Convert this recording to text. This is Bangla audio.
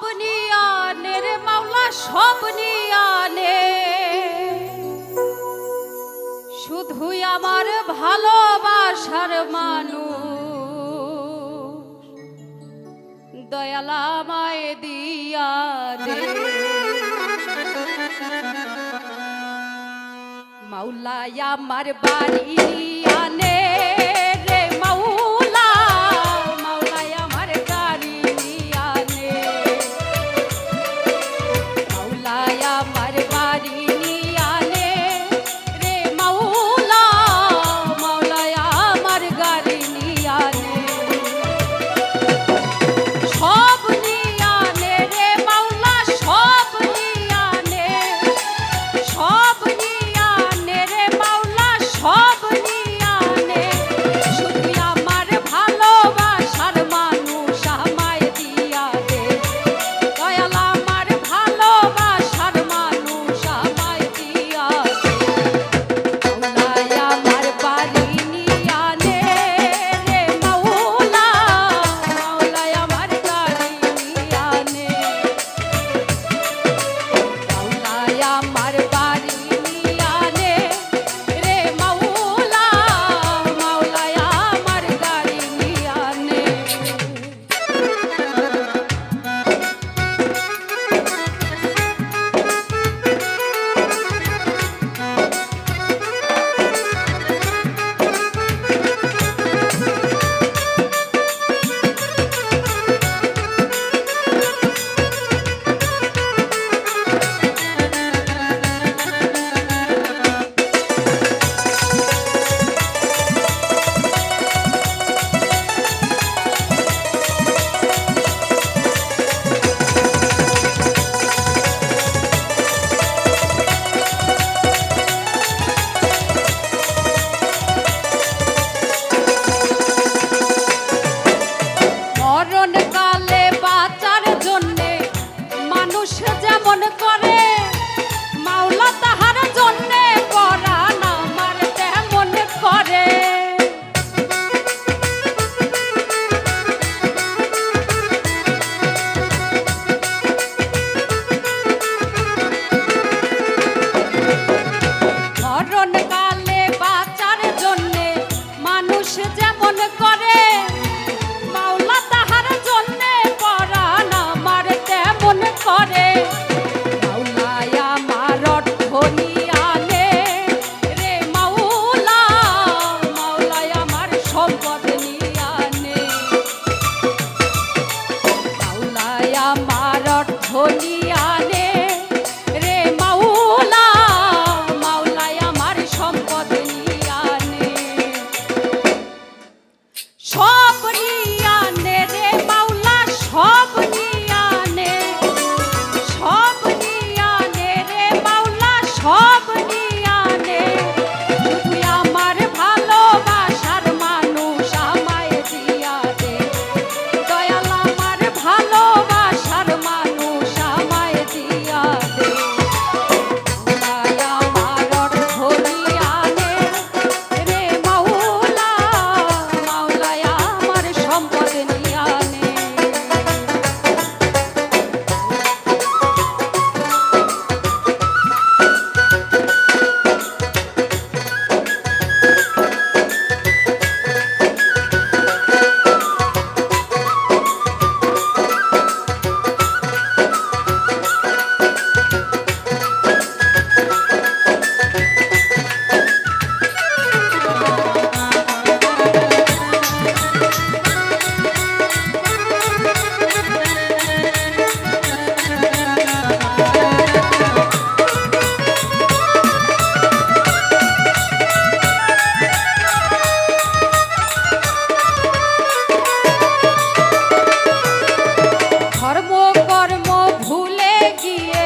সব মাওলা সব শুধুই আমার ভালোবাসার মানুষ। দয়ালামায় দিয়া দে। মাওলা আমার বাড়ি বলিয়া Yeah.